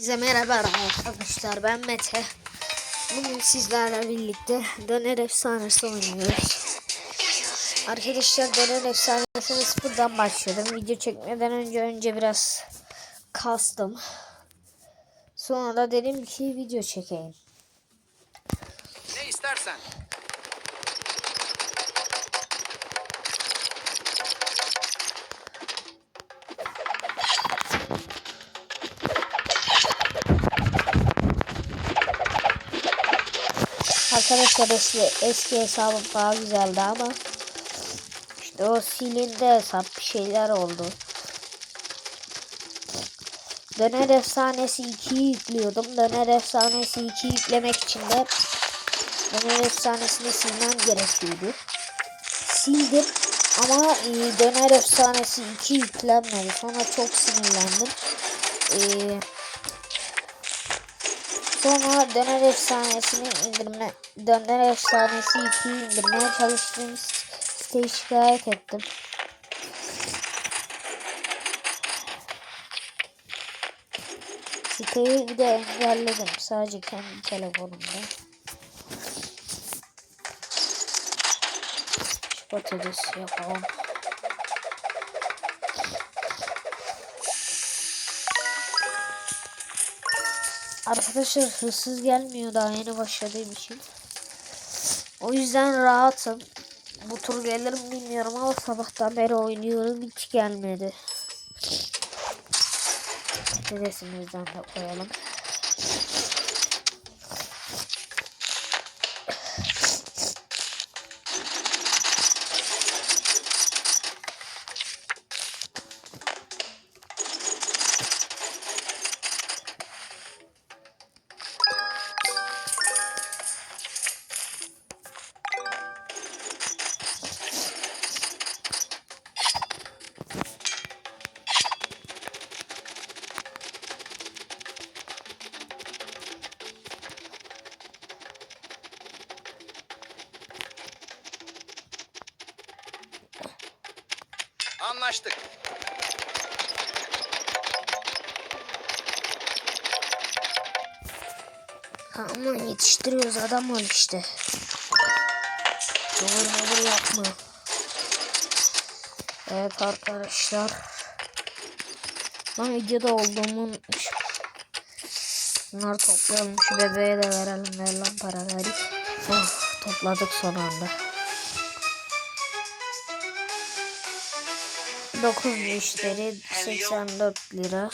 Size merhaba arkadaşlar ben Mete. Bugün sizlerle birlikte Döner Efsanesi oynuyoruz. Arkadaşlar Döner Efsanesi'ne sıfırdan başladım. Video çekmeden önce önce biraz kastım. Sonra da dedim ki video çekeyim. Arkadaşlar eski, eski hesabım daha güzeldi ama işte o silindi hesap bir şeyler oldu. Döner Efsanesi 2'yi yüklüyordum. Döner Efsanesi 2'yi yüklemek için de Döner Efsanesi'ni silmem gerekiyordu. Sildim ama e, Döner Efsanesi 2 yüklenmedi. Sonra çok sinirlendim. Eee Sonra döner efsanesini indirme, döner efsanesi 2'yi indirmeye çalıştığım siteyi şikayet ettim. Siteyi bir de engelledim sadece kendi telefonumda. Şu patatesi yapalım. Arkadaşlar hırsız gelmiyor daha yeni başladığım için. O yüzden rahatım. Bu tur gelir mi bilmiyorum ama sabahtan beri oynuyorum hiç gelmedi. Resimimizden de koyalım. Anlaştık. Ama yetiştiriyoruz adam ol işte. Doğru olur yapma. Evet arkadaşlar. Ben videoda olduğumu unutmuşum. Bunları toplayalım. Şu bebeğe de verelim. Ver lan paraları. Oh, topladık son anda. 9 müşteri 84 lira.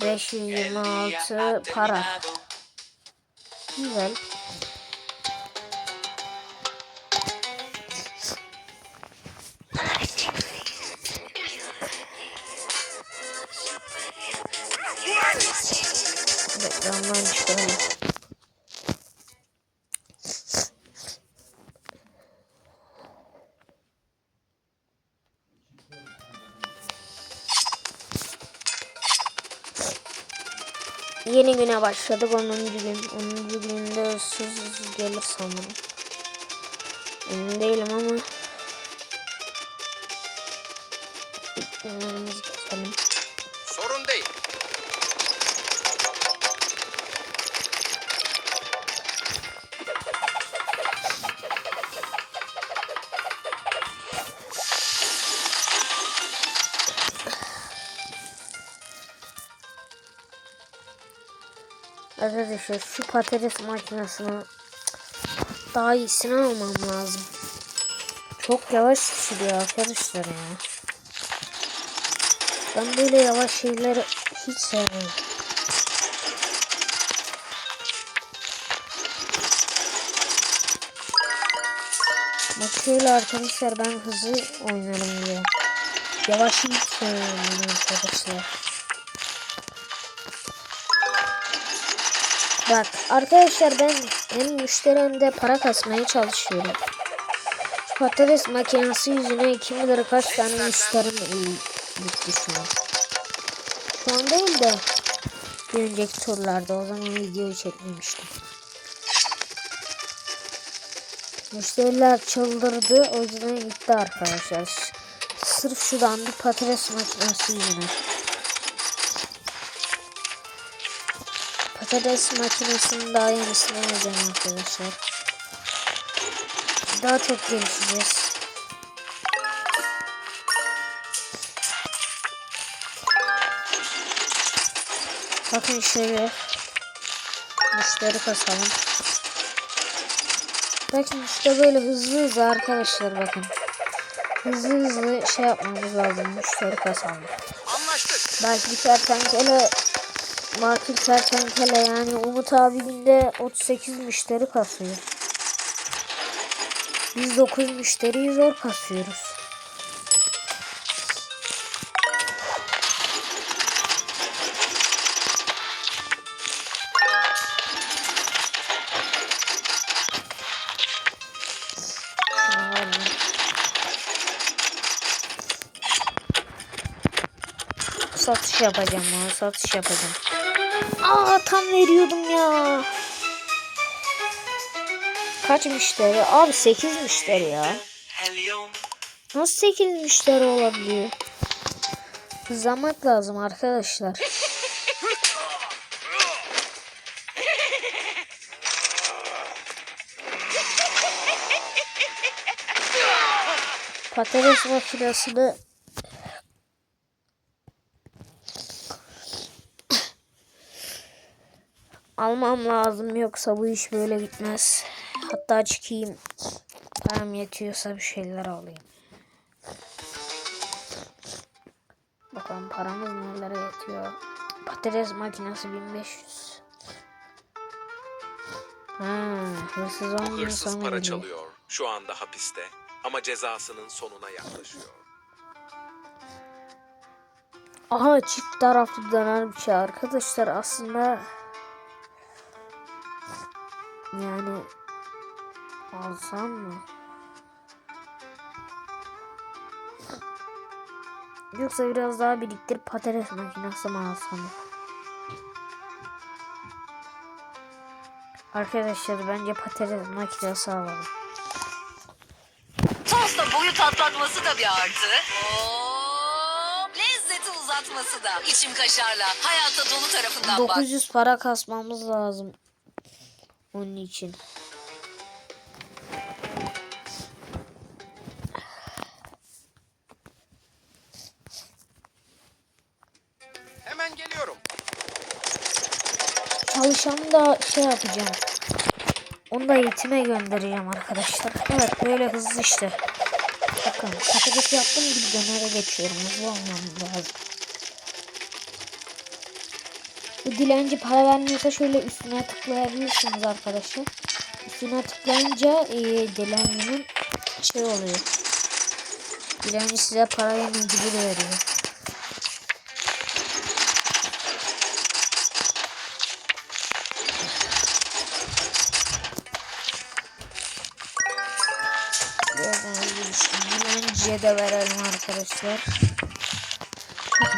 526 para. Güzel. Reklamdan Yeni güne başladık 10. gün. 10. günde ıssız gelir sanırım. Emin değilim ama günlerimizi geçelim. Arkadaşlar şu patates makinesini daha iyisini almam lazım. Çok yavaş pişiriyor arkadaşlar ya. Ben böyle yavaş şeyleri hiç sevmem. Bak şöyle arkadaşlar ben hızlı oynarım diye. Yavaş hiç sevmem arkadaşlar. Bak arkadaşlar ben hem müşterimde para kasmaya çalışıyorum. Şu patates makinesi yüzüne kim bilir kaç tane müşterim gitti şu an. Şu an değil de bir önceki turlarda o zaman videoyu çekmemiştim. Müşteriler çıldırdı o yüzden gitti arkadaşlar. Sırf şu dandik patates makinesi yüzüne. Patates makinesinin daha yenisini yapacağım arkadaşlar. Daha çok gelişeceğiz. Bakın şöyle müşteri kasalım. Bakın işte böyle hızlı hızlı arkadaşlar bakın. Hızlı hızlı şey yapmamız lazım müşteri kasalım. Anlaştık. Belki bir kertenkele Makul kertenkele yani Umut abi günde 38 müşteri kasıyor. Biz 9 müşteriyi zor kasıyoruz. Satış yapacağım ya satış yapacağım. Aa tam veriyordum ya. Kaç müşteri? Abi 8 müşteri ya. Nasıl 8 müşteri olabiliyor? Hızlanmak lazım arkadaşlar. Patates makinesini almam lazım yoksa bu iş böyle gitmez. Hatta çıkayım. Param yetiyorsa bir şeyler alayım. Bakalım paramız nelere yetiyor. Patates makinesi 1500. Ha, hırsız 10 gün Hırsız sonra para geliyor. çalıyor. Şu anda hapiste ama cezasının sonuna yaklaşıyor. Aha çift taraflı döner bir şey arkadaşlar aslında yani alsam mı? Yoksa biraz daha biriktirip patates makinesi mi alsam? Arkadaşlar bence patates makinesi alalım. Tosta boyut atlatması da bir artı. Hop, lezzeti uzatması da. İçim kaşarla hayata dolu tarafından bak. 900 para kasmamız lazım. Onun için. Hemen geliyorum. Çalışanı da şey yapacağım. Onu da eğitime göndereceğim arkadaşlar. Evet böyle hızlı işte. Bakın patates yaptım gibi dönere geçiyorum. Hızlı olmam lazım. Bu dilenci para vermiyorsa şöyle üstüne tıklayabilirsiniz arkadaşlar. Üstüne tıklayınca e, dilencinin şey oluyor. Dilenci size veriyor. Gördüğünüz gibi şimdi dilenciye de verelim arkadaşlar.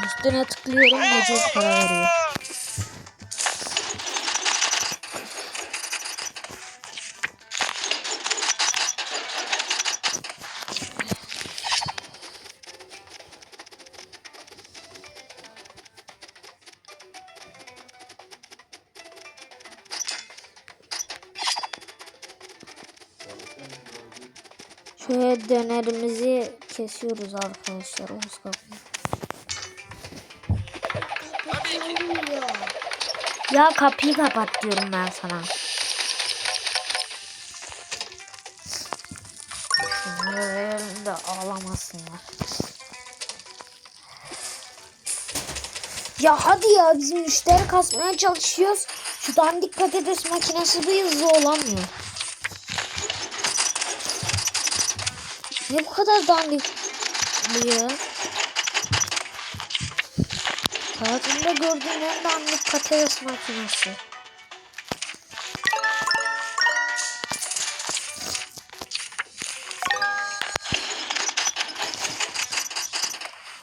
Üstüne tıklıyorum mecbur para veriyor. Dönerimizi kesiyoruz arkadaşlar. Omuz kapıyı. Ya kapıyı kapat diyorum ben sana. De ağlamasınlar. Ya hadi ya biz müşteri kasmaya çalışıyoruz. Şu dandik patates makinesi bir hızlı olamıyor. Ne bu kadar dandik bu ya? Hayatımda gördüğüm en dandik patates makinesi.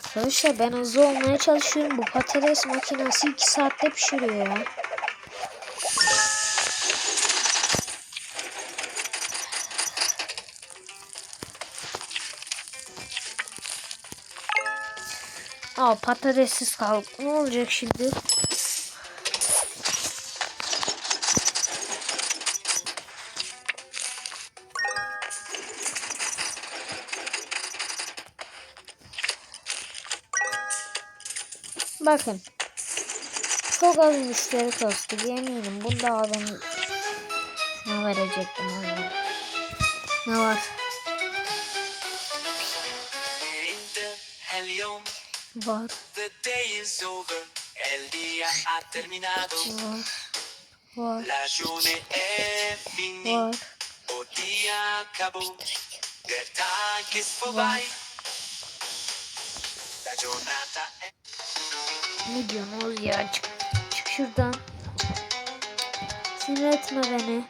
Arkadaşlar ben hızlı olmaya çalışıyorum. Bu patates makinesi 2 saatte pişiriyor ya. Aa patatessiz kaldı. Ne olacak şimdi? Bakın. Çok az müşteri kastı. Eminim bunda adamı ne verecektim. Ne var? Var. the day is over el día ha terminado Var. Var. la journée est finie Var. o dia acabó der tag ist vorbei la giornata è Ne diyorsun Oğuz ya? Çık, çık şuradan. Sinir etme beni.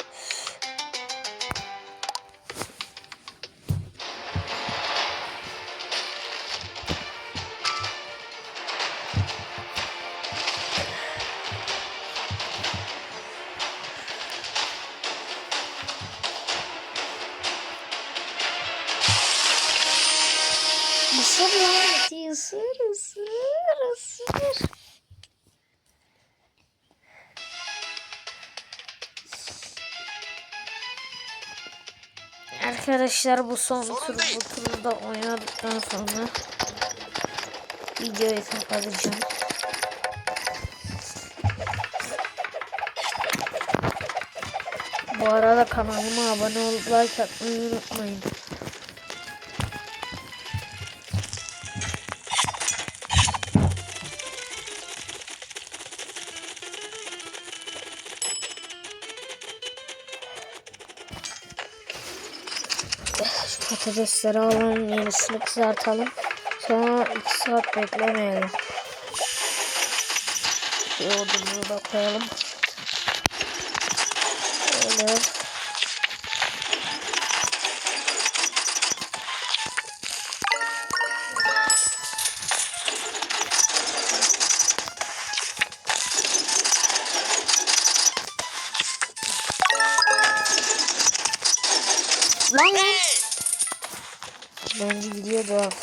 Isır ısır ısır. Arkadaşlar bu son Sorun tur değil. bu turu da oynadıktan sonra videoyu kapatacağım. Bu arada kanalıma abone olup like atmayı unutmayın. Patatesleri alalım, yenisini kızartalım. Sonra 2 saat beklemeyelim. Yoğurdumuzu da koyalım. Böyle.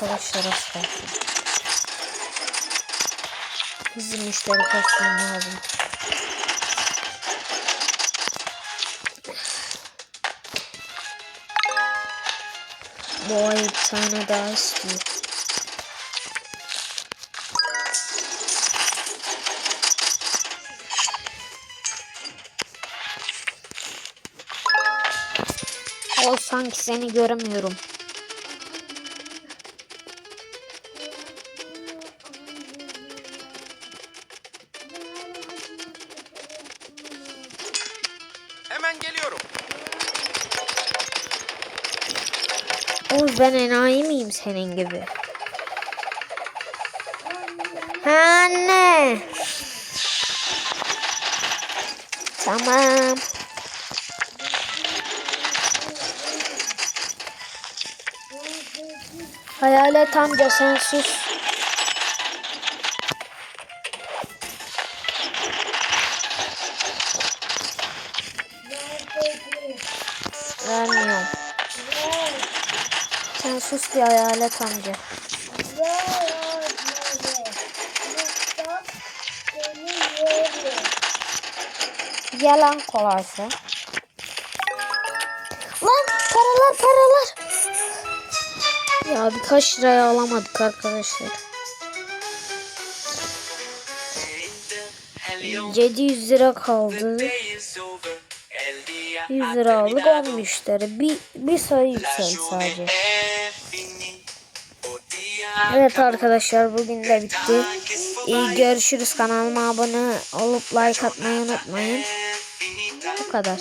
Arkadaşlar az kalsın. Hızlı müşteri kaçmam lazım. Bu bir tane daha istiyor. O sanki seni göremiyorum. Hemen geliyorum. Oğuz ben enayi miyim senin gibi? Anne. Tamam. Hayalet amca sen sus. bir hayalet amca. Yalan kolaysa. Lan paralar paralar. Ya birkaç liraya alamadık arkadaşlar. 700 lira kaldı. 100 lira aldık 10 müşteri. Bir, bir sayı yükseldi sadece. Evet arkadaşlar bugün de bitti. İyi görüşürüz. Kanalıma abone olup like atmayı unutmayın. Bu kadar.